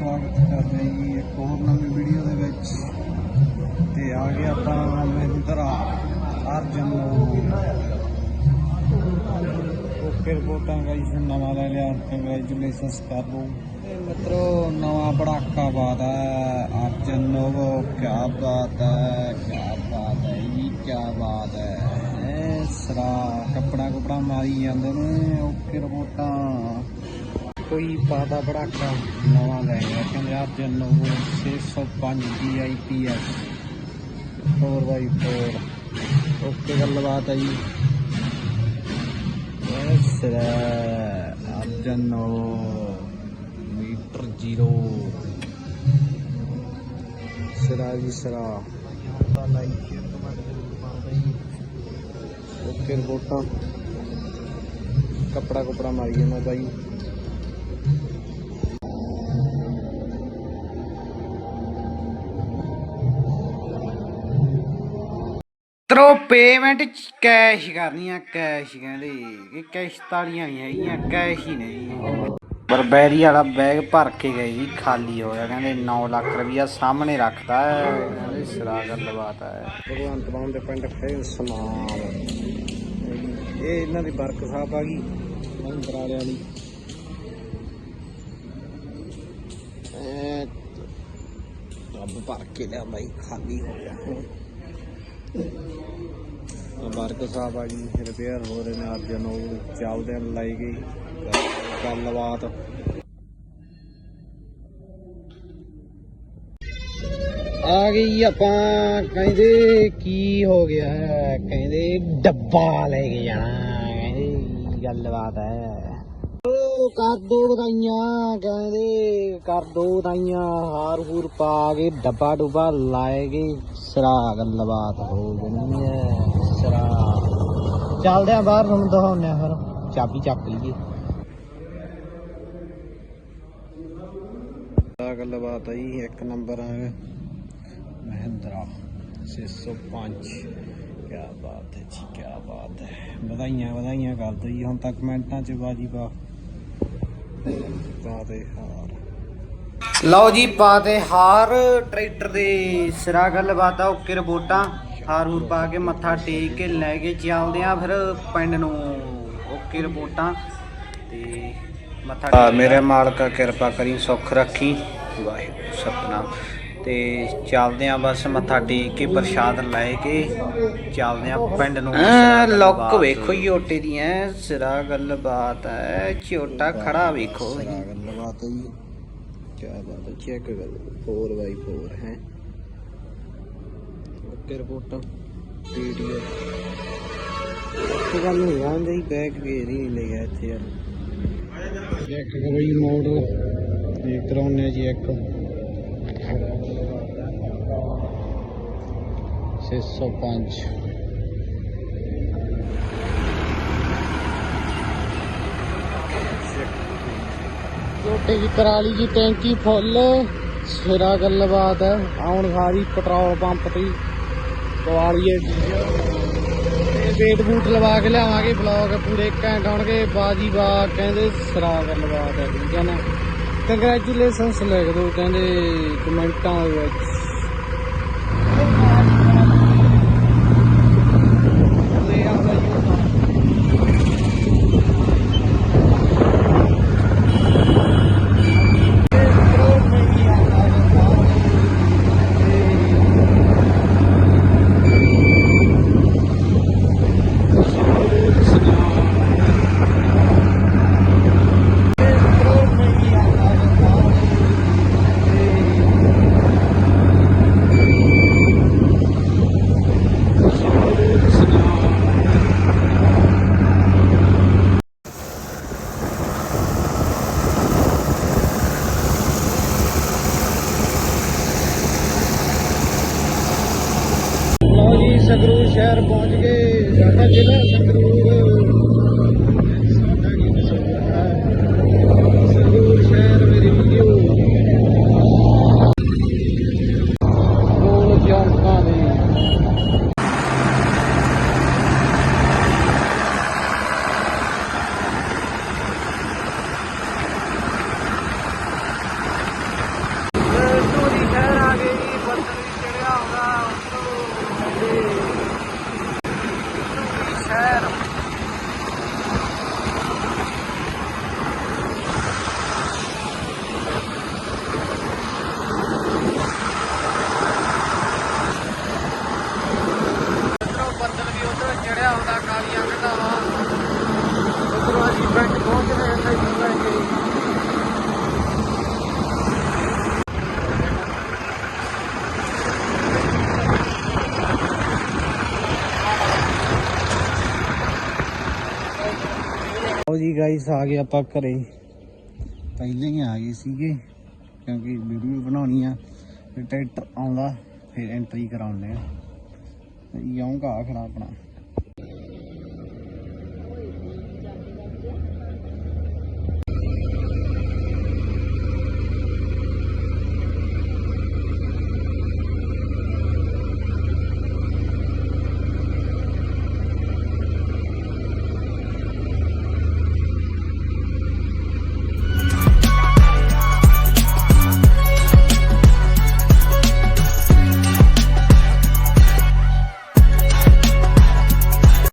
ਅਕਾਲ ਸਵਾਗਤ ਕਰਦੇ ਹਾਂ ਜੀ, ਇੱਕ ਹੋਰ ਨਵੀਂ ਵੀਡੀਓ ਦੇ ਵਿੱਚ। ਤੇ ਆ ਗਿਆ ਆਪਾਂ ਮਹਿੰਦਰਾ, ਅਰਜਨ ਓਕੇ ਰਿਪੋਰਟਾਂ ਗਾਈਸ ਨਵਾਂ ਲੈ ਲਿਆ ਕੰਗ੍ਰੈਚੁਲੇਸ਼ਨਸ ਕਰ ਲਓ। ਤੇ ਮਿੱਤਰੋ, ਨਵਾਂ ਪੜਾਕਾ ਬਾਤ ਹੈ, ਅਰਜਨ ਨੋਵੋ ਕੀ ਬਾਤ ਹੈ ਕੀ ਬਾਤ ਹੈ ਜੀ ਕੀ ਬਾਤ ਹੈ। ਸਰਾ ਕੱਪੜਾ ਕੁਪੜਾ ਮਾਰੀ ਜਾਂਦੇ ਨੇ ਓਕੇ ਰਿਪੋਰਟਾਂ ਕੋਈ ਪਾਦਾ ਬੜਾਕਾ ਨਵਾਂ ਲੈ ਗਿਆ। ਕਹਿੰਦੇ Arjan Novo 605 DIPS 4x4 okay, ਗੱਲਬਾਤ ਹੈ ਜੀ। ਸਰਾ ਅਰਜਨ ਨੋਵੋ ਮੀਟਰ ਜ਼ੀਰੋ। ਸਰਾ ਜੀ, ਸਰਾ। ਓਕੇ, ਰਿਪੋਰਟਾਂ। ਕਪੜਾ ਕੁਪੜਾ ਮਾਰੀ ਜਾਂਦਾ ਬਾਈ। ਤਰੋ ਪੇਮੈਂਟ ਕੈਸ਼ ਕਰਨੀ ਆ ਕੈਸ਼ ਕਹਿੰਦੇ ਕਿ ਕੈਸ਼ ਤਾਲੀਆਂ ਨਹੀਂ ਹੈਗੀਆਂ ਕੈਸ਼ ਹੀ ਨਹੀਂ। ਬਰਬੈਰੀ ਵਾਲਾ ਬੈਗ ਭਰ ਕੇ ਗਏ ਜੀ ਖਾਲੀ ਹੋਇਆ ਕਹਿੰਦੇ 9 ਲੱਖ ਰੁਪਇਆ ਸਾਹਮਣੇ ਰੱਖਦਾ ਹੈ, ਕਹਿੰਦੇ ਸਿਰਾ ਗੱਲਬਾਤ ਹੈ। ਭਗਵੰਤ ਮਾਨ ਦੇ ਪਿੰਡ ਫੇਰ ਸਮਾਲ ਇਹ ਇਹਨਾਂ ਦੀ ਬਰਕ ਸਾਹਿਬ ਆ ਗਈ ਮਹਿੰਦਰਾ ਵਾਲਿਆਂ ਦੀ ਐ, ਰੱਬ ਭਰ ਕੇ ਲਿਆ ਬਾਈ, ਖਾਲੀ ਹੋ ਗਿਆ। ਬਾਰਕ ਸਾਹਿਬ ਆ ਜੀ ਰਿਪੇਅਰ ਹੋ ਰਹੇ ਨੇ ਅਰਜਨ ਉਹ ਚੱਲਦੇ ਨੇ ਲਾਈ ਗਈ। ਗੱਲਬਾਤ। ਆ ਗਈ ਆਪਾਂ, ਕਹਿੰਦੇ ਕੀ ਹੋ ਗਿਆ ਹੈ? ਕਹਿੰਦੇ ਡੱਬਾ ਲੈ ਕੇ ਜਾਣਾ, ਕਹਿੰਦੇ ਗੱਲਬਾਤ ਹੈ? ਓ ਕਰ ਦੋ ਵਧਾਈਆਂ, ਕਹਿੰਦੇ ਕਰ ਦੋ ਵਧਾਈਆਂ, ਹਾਰ ਹੂਰ ਪਾ ਕੇ ਡੱਬਾ ਡੁੱਬਾ ਲਾਏਗੇ ਸਰਾ ਗੱਲਬਾਤ ਹੋ ਜਣੀ ਹੈ ਸਰਾ ਚੱਲਦੇ ਆ ਬਾਹਰ ਤੁਹਾਨੂੰ ਦਿਖਾਉਂਦੇ ਆ ਫਿਰ, ਚਾਬੀ ਚੱਕ ਲਈਏ। ਆ ਗੱਲਬਾਤ ਆ ਜੀ ਇੱਕ ਨੰਬਰ ਆ ਮਹਿੰਦਰਾ 605 ਕੀ ਬਾਤ ਹੈ ਜੀ ਕੀ ਬਾਤ ਹੈ। ਵਧਾਈਆਂ ਵਧਾਈਆਂ ਕਰ ਦਿਓ ਜੀ, ਹੁਣ ਤੱਕ ਕਮੈਂਟਾਂ 'ਚ ਬਾਜੀ ਪਾ ਪਾਤੇ ਹਾਰ ਲਓ ਜੀ ਪਾਤੇ ਹਾਰ ਟਰੈਕਟਰ ਦੇ ਸਿਰਾ ਗੱਲਬਾਤ ਆ ਓਕੇ ਰਿਪੋਰਟਾਂ। ਹਾਰ ਹੂਰ ਪਾ ਕੇ ਮੱਥਾ ਟੇਕ ਕੇ ਲੈ ਕੇ ਚੱਲਦੇ ਆ ਫਿਰ ਪਿੰਡ ਨੂੰ। ਓਕੇ ਰਿਪੋਰਟਾਂ ਤੇ ਮੱਥਾ ਮੇਰੇ ਮਾਲਕਾ ਕਿਰਪਾ ਕਰੀ ਸੁੱਖ ਰੱਖੀ। ਵਾਹਿਗੁਰੂ ਸਤਨਾਮ। ਤੇ ਚੱਲਦੇ ਆ ਬਸ ਮੱਥਾ ਟੇਕ ਕੇ ਪ੍ਰਸ਼ਾਦ ਲੈ ਕੇ ਚੱਲਦੇ ਆ ਪਿੰਡ ਨੂੰ। ਲੁੱਕ ਵੇਖੋ ਝੋਟੇ ਦੀਆਂ ਸਿਰਾ ਗੱਲਬਾਤ ਹੈ ਝੋਟਾ ਖੜਾ ਵੇਖੋ ਸਿਰਾ ਗੱਲਬਾਤ ਹੈ ਜੀ। ਕੀ ਬਾਤ ਹੈ ਚੈੱਕ ਕਰੋ 4x4 ਹੈ। ਓਕੇ ਰਿਪੋਰਟ ਵੀਡੀਓ ਤੇ ਗੱਲ ਨਹੀਂ ਆਂਦੇ ਹੀ ਬੈਕ ਗੇਰ ਹੀ ਨਹੀਂ ਲਿਆ ਇੱਥੇ ਯਾਰ। ਚੈੱਕ ਕਰੋ ਜੀ ਮਾਡਲ ਇਹ ਕਰਾਉਣੇ ਜੀ ਇੱਕ। 605 ਛੋਟੇ ਜੀ ਕਰਾ ਲਈ ਜੀ, ਟੈਂਕੀ ਫੁੱਲ। ਸਿਰਾ ਗੱਲਬਾਤ ਹੈ। ਆਉਣ ਸਾਰੀ ਪੈਟਰੋਲ ਪੰਪ ਤੇ ਕਵਾਲੀਏ ਤੇ ਵੇਟ ਬੂਟ ਲਵਾ ਕੇ ਲਿਆਵਾਂਗੇ ਬਲੌਗ ਪੂਰੇ ਘੈਂਟ ਆਉਣਗੇ। ਬਾਜੀ ਬਾ ਕਹਿੰਦੇ ਸਿਰਾ ਗੱਲਬਾਤ ਹੈ, ਠੀਕ ਹੈ ਨਾ? ਕੰਗ੍ਰੈਚੁਲੇਸ਼ਨਸ ਲਿਖ ਦਿਓ, ਕਹਿੰਦੇ ਕਮੈਂਟਾਂ ਵਿੱਚ ਲੈ ਆਉਂਦਾ ਜੀ ਉਹ ਤਾਂ। ਲਓ ਜੀ ਸੰਗਰੂਰ ਸ਼ਹਿਰ ਪਹੁੰਚ ਗਏ ਸਾਡਾ ਜ਼ਿਲ੍ਹਾ ਸੰਗਰੂਰ ਸਾਡਾ ਕੀ ਕਸੂਰ ਹੈ ਸੰਗਰੂਰ ਸ਼ਹਿਰ ਮੇਰੀ ਵੀਡੀਓ ਗੋਲ ਚੌਂਕਾਂ ਦੇ ਜੀ ਗਾਈਸ ਆ ਗਏ ਆਪਾਂ ਘਰੇ। ਪਹਿਲੇ ਹੀ ਆ ਗਏ ਸੀਗੇ, ਕਿਉਂਕਿ ਵੀਡੀਓ ਬਣਾਉਣੀ ਆ, ਫਿਰ ਟਰੈਕਟਰ ਆਉਂਦਾ, ਫਿਰ ਐਂਟਰੀ ਕਰਾਉਂਦੇ ਆ। ਯੋਂਗਾ ਖੜਾ ਆਪਣਾ।